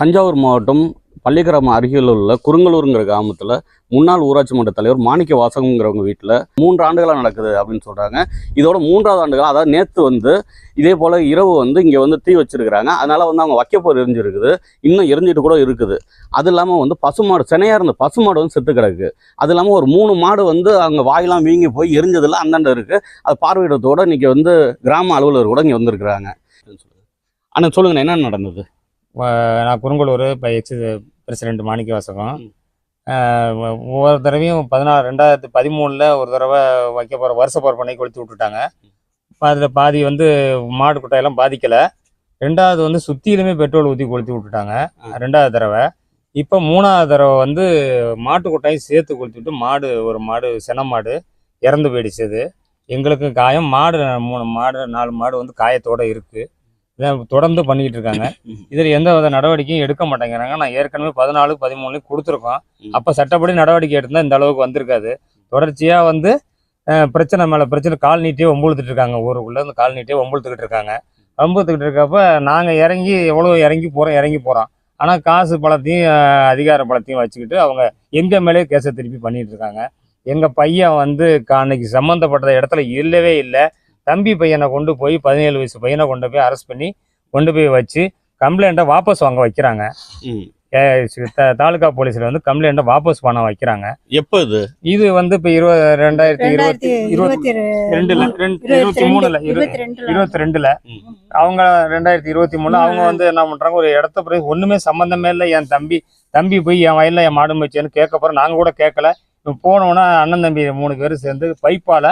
தஞ்சாவூர் மாவட்டம் பள்ளிக்கிராமம் அருகில் உள்ள குறுங்கலூருங்கிற கிராமத்தில் முன்னாள் ஊராட்சி மன்ற தலைவர் மாணிக்க வாசகங்கிறவங்க வீட்டில் மூன்று ஆண்டுகளாக நடக்குது அப்படின்னு சொல்கிறாங்க இதோட மூன்றாவது ஆண்டுகளாக அதாவது நேற்று வந்து இதே போல் இரவு வந்து இங்கே வந்து தீ வச்சிருக்கிறாங்க. அதனால் வந்து அவங்க வைக்கப்போர் எரிஞ்சிருக்குது இன்னும் எரிஞ்சிட்டு கூட இருக்குது. அது இல்லாமல் வந்து பசுமாடு செனையாக இருந்த பசுமாடு வந்து செத்து கிடக்கு. அது இல்லாமல் ஒரு மூணு மாடு வந்து அங்கே வாயெல்லாம் வீங்கி போய் எரிஞ்சதில் அந்தாண்ட இருக்குது அது பார்வையிடத்தோடு இன்றைக்கி வந்து கிராம அலுவலர் கூட இங்கே வந்திருக்கிறாங்க. அண்ணா சொல்லுங்கண்ணா என்ன நடந்தது? நான் குறுங்கலூர் இப்போ எக்ஸ் பிரசிடென்ட் மாணிக்க வாசகம். ஒவ்வொரு தடவையும் பதினாறு ரெண்டாயிரத்து பதிமூணில் ஒரு தடவை வைக்க போகிற வருஷ போகிற பண்ணி கொளுத்தி விட்டுட்டாங்க. அதில் பாதி வந்து மாடு குட்டையெல்லாம் பாதிக்கலை. ரெண்டாவது வந்து சுற்றிலுமே பெட்ரோல் ஊற்றி கொளுத்தி விட்டுட்டாங்க. ரெண்டாவது தடவை. இப்போ மூணாவது தடவை வந்து மாட்டு கொட்டாயும் சேர்த்து கொளுத்தி விட்டு மாடு ஒரு மாடு சென மாடு இறந்து போயிடுச்சு எங்களுக்கு காயம். மாடு மூணு மாடு நாலு மாடு வந்து காயத்தோட இருக்கு. இதை தொடர்ந்து பண்ணிக்கிட்டு இருக்காங்க. இதில் எந்த வித நடவடிக்கையும் எடுக்க மாட்டேங்கிறாங்க. நான் ஏற்கனவே பதினாலு பதிமூணுலையும் கொடுத்துருக்கோம். அப்போ சட்டப்படி நடவடிக்கை எடுத்திருந்தா இந்த அளவுக்கு வந்திருக்காது. தொடர்ச்சியாக வந்து பிரச்சனை மேலே பிரச்சனை கால் நீட்டியே ஒம்புழுத்துட்டு இருக்காங்க. ஊருக்குள்ளே இந்த கால் நீட்டியே ஒம்புழுத்துக்கிட்டு இருக்காங்க. ஒம்புழுத்துக்கிட்டு இருக்கப்ப நாங்கள் இறங்கி எவ்வளோ இறங்கி போகிறோம் இறங்கி போகிறோம் ஆனால் காசு பலத்தையும் அஹ், அதிகார பலத்தையும் வச்சுக்கிட்டு அவங்க எங்கள் மேலே கேஸை திருப்பி பண்ணிட்டு இருக்காங்க. எங்கள் பையன் வந்து அன்னைக்கு சம்மந்தப்பட்ட இடத்துல இல்லவே இல்லை. தம்பி பையனை கொண்டு போய் பதினேழு வயசு பையனை கொண்டு போய் அரெஸ்ட் பண்ணி கொண்டு போய் வச்சு கம்ப்ளைண்ட்டை வாபஸ் வாங்க வைக்கிறாங்க. தாலுகா போலீஸில் வந்து கம்ப்ளைண்ட்டை வாபஸ் பண்ண வைக்கிறாங்க. எப்போ இது? இது வந்து இப்போ இருபது ரெண்டாயிரத்தி இருபத்தி இருபத்தி ரெண்டுல ரெண்டு இருபத்தி மூணுல இரு இருபத்தி ரெண்டுல. இருபத்தி ரெண்டுல. ம். அவங்க ரெண்டாயிரத்தி இருபத்தி மூணுல அவங்க வந்து என்ன பண்றாங்க? ஒரு இடத்த பிறகு ஒண்ணுமே சம்பந்தமே இல்லை. என் தம்பி தம்பி போய் என் வயல்ல என் மாடு வச்சேன்னு கேட்க போறோம் நாங்க கூட கேட்கல. இப்ப போனோன்னா அண்ணன் தம்பி மூணு பேரும் சேர்ந்து பைப்பால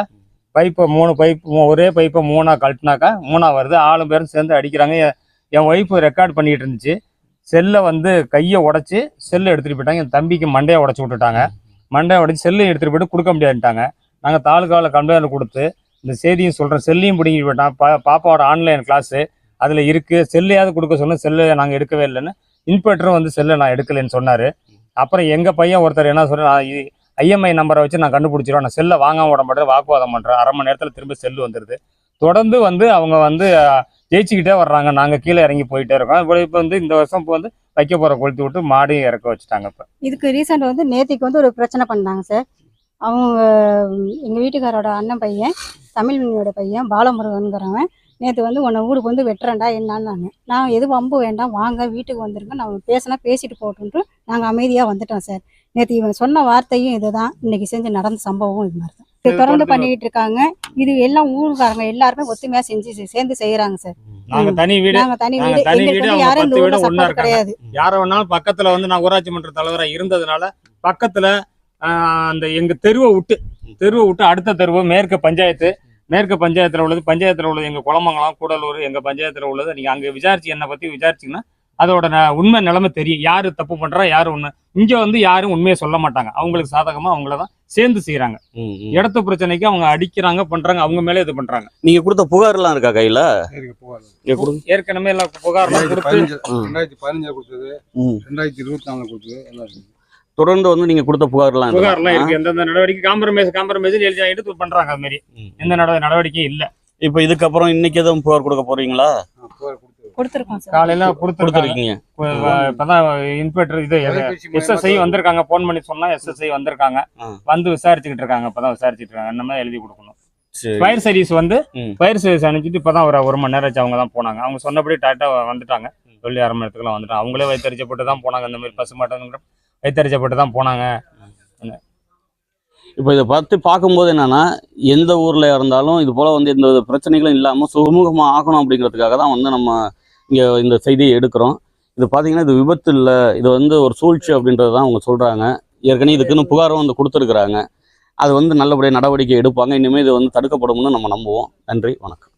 பைப்பை மூணு பைப் ஒரே பைப்பை மூணாக கழட்டினாக்கா மூணாக வருது. ஆளு பேரும் சேர்ந்து அடிக்கிறாங்க. என்- ஒய்ஃபு ரெக்கார்ட் பண்ணிட்டு இருந்துச்சு. செல்லை வந்து கையை உடச்சி செல்லை எடுத்துகிட்டு போயிட்டாங்க. என் தம்பிக்கு மண்டையை உடச்சி விட்டுட்டாங்க. மண்டையை உடச்சி செல்லையும் எடுத்துகிட்டு போயிட்டு கொடுக்க முடியாதுட்டாங்க நாங்கள் தாலுக்காவில் கம்ப்ளைண்ட் கொடுத்து இந்த செய்தியும் சொல்கிறேன் செல்லையும் பிடிங்கிட்டு போயிட்டான். பா பாப்பாவோட ஆன்லைன் கிளாஸு அதில் இருக்குது செல்லையாவது கொடுக்க சொன்ன செல்லை நாங்கள் எடுக்கவே இல்லைன்னு. இன்ஸ்பெக்டரும் வந்து செல்லை நான் எடுக்கலைன்னு சொன்னார். அப்புறம் எங்கள் பையன் ஒருத்தர் என்ன சொல்கிறார் ஐஎம்ஐ நம்பரை வச்சு நான் கண்டுபிடிச்சிருவேன். நான் செல்லை வாங்க விட மாட்டேன் வாக்குவாதம் பண்ணுறேன் அரை மணி நேரத்தில் திரும்ப செல்லு வந்துடுது தொடர்ந்து வந்து அவங்க வந்து ஜெயிச்சுக்கிட்டே வர்றாங்க. நாங்கள் கீழே இறங்கி போயிட்டே இருக்கோம். இப்போ இப்போ வந்து இந்த வருஷம் இப்போ வந்து வைக்க போகிற கொளுத்தி விட்டு மாடையும் இறக்க வச்சுட்டாங்க இப்போ. இதுக்கு ரீசெண்ட் வந்து நேத்திக்கு வந்து ஒரு பிரச்சனை பண்ணாங்க சார். அவங்க எங்கள் வீட்டுக்காரோட அண்ணன் பையன் தமிழ்மணியோட பையன் பாலமுருகன்கிறவன் நேற்று வந்து உன்னை ஊருக்கு வந்து வெட்டுறேன்டா என்னான்னாங்க. நான் எதுவும் வம்பு வேண்டாம் வாங்க வீட்டுக்கு வந்துருங்க. நான் பேசினா பேசிட்டு போட்டுன்ட்டு நாங்கள் அமைதியாக வந்துட்டோம் சார். நேற்று இவன் சொன்ன வார்த்தையும் இதுதான். இன்னைக்கு செஞ்சு நடந்த சம்பவம் இது மாதிரி தான். தொடர்ந்து பண்ணிக்கிட்டு இருக்காங்க. இது எல்லாம் ஊருக்காரங்க எல்லாருமே ஒத்துமையாக செஞ்சு சேர்ந்து செய்கிறாங்க சார். நாங்கள் தனி வீடு நாங்கள் தனி நாங்க வீடு. தனி வீடு, யாரும் இந்த வீடு ஒண்ணா. கிடையாது. யாரை வேணாலும் பக்கத்துல வந்து நான் ஊராட்சி மன்ற தலைவரா இருந்ததுனால பக்கத்துல அந்த எங்க தெருவை விட்டு தெருவை விட்டு அடுத்த தெருவு மேற்கு பஞ்சாயத்து மேற்கு பஞ்சாயத்துல உள்ளது பஞ்சாயத்துல உள்ளது எங்க குளமங்கலம் கூடலூர் எங்க பஞ்சாயத்துல உள்ளது. நீங்க அங்க விசாரிச்சு என்னை பத்தி விசாரிச்சீங்கன்னா அதோட உண்மை நிலைமை தெரியும். யாரு தப்பு பண்றா யாரு உண்மை இங்க வந்து யாரும் உண்மையை சொல்ல மாட்டாங்க. அவங்களுக்கு சாதகமா அவங்கள தான் சேர்ந்து செய்யறாங்க. இடத்து பிரச்சனைக்கு அவங்க அடிக்கிறாங்க பண்றாங்க அவங்க மேலே இது பண்றாங்க. நீங்க கொடுத்த புகார்லாம் இருக்கா கையில? புகார். ஏற்கனவே எல்லாம் புகார்லாம் ரெண்டாயிரத்தி கொடுத்து பதினஞ்சு ரெண்டாயிரத்தி பதினஞ்சுல கொடுத்தது. ரெண்டாயிரத்தி இருபத்தி நாலுல கொடுத்தது எல்லாம் இருக்கு. தொடர்ந்து வந்து நீங்க கொடுத்த புகார்லாம்? புகார்லாம் இருக்கு. எந்தெந்த நடவடிக்கை காம்ப்ரமைஸ் காம்ப்ரமைஸ் எழுதி வாங்கிட்டு பண்றாங்க அது மாதிரி. எந்த நட- நடவடிக்கையும் இல்ல. இப்போ இதுக்கப்புறம் இன்னைக்கு எதுவும் புகார் கொடுக்க போறீங்களா? புகார் கொடுத்துருக்கோம் சார். காலையில கொடுத்துருக்காங்க. இப்பதான் இன்ஸ்பெக்டர் இது எஸ்எஸ்ஐ வந்திருக்காங்க. போன் பண்ணி சொன்னா எஸ்எஸ்ஐ வந்திருக்காங்க. வந்து விசாரிச்சுக்கிட்டு இருக்காங்க. இப்பதான் விசாரிச்சுட்டு இருக்காங்க. இந்த மாதிரி எழுதி கொடுக்கணும். ஃபயர் சர்வீஸ் வந்து. ஃபயர் சர்வீஸ் அனுப்பிச்சிட்டு இப்பதான் ஒரு ஒரு மணி நேரம் ஆச்சு. அவங்க தான் போனாங்க. அவங்க சொன்னபடி டாட்டா வந்துட்டாங்க. சொல்லி அரை மணி நேரத்துக்குலாம் வந்துட்டாங்க. அவங்களே வைத்தறிச்சப்பட்டு தான் போனாங்க. இந்த மாதிரி பசு மாட்டோங்கிற வைத்தறிச்சப்பட்டு தான் போனாங்க இப்போ இதை பற்றி பார்க்கும்போது என்னன்னா எந்த ஊரில் இருந்தாலும் இது போல் வந்து எந்த வித பிரச்சனைகளும் இல்லாமல் சுமூகமாக ஆகணும் அப்படிங்கிறதுக்காக தான் வந்து நம்ம இங்கே இந்த செய்தியை எடுக்கிறோம். இது பார்த்தீங்கன்னா இது விபத்து இல்லை இது வந்து ஒரு சூழ்ச்சி அப்படின்றது தான் அவங்க சொல்கிறாங்க ஏற்கனவே இதுக்குன்னு புகாரும் வந்து கொடுத்துருக்குறாங்க. அது வந்து நல்லபடியாக நடவடிக்கை எடுப்பாங்க. இனிமேல் இது வந்து தடுக்கப்படும்னு நம்ம நம்புவோம். நன்றி வணக்கம்.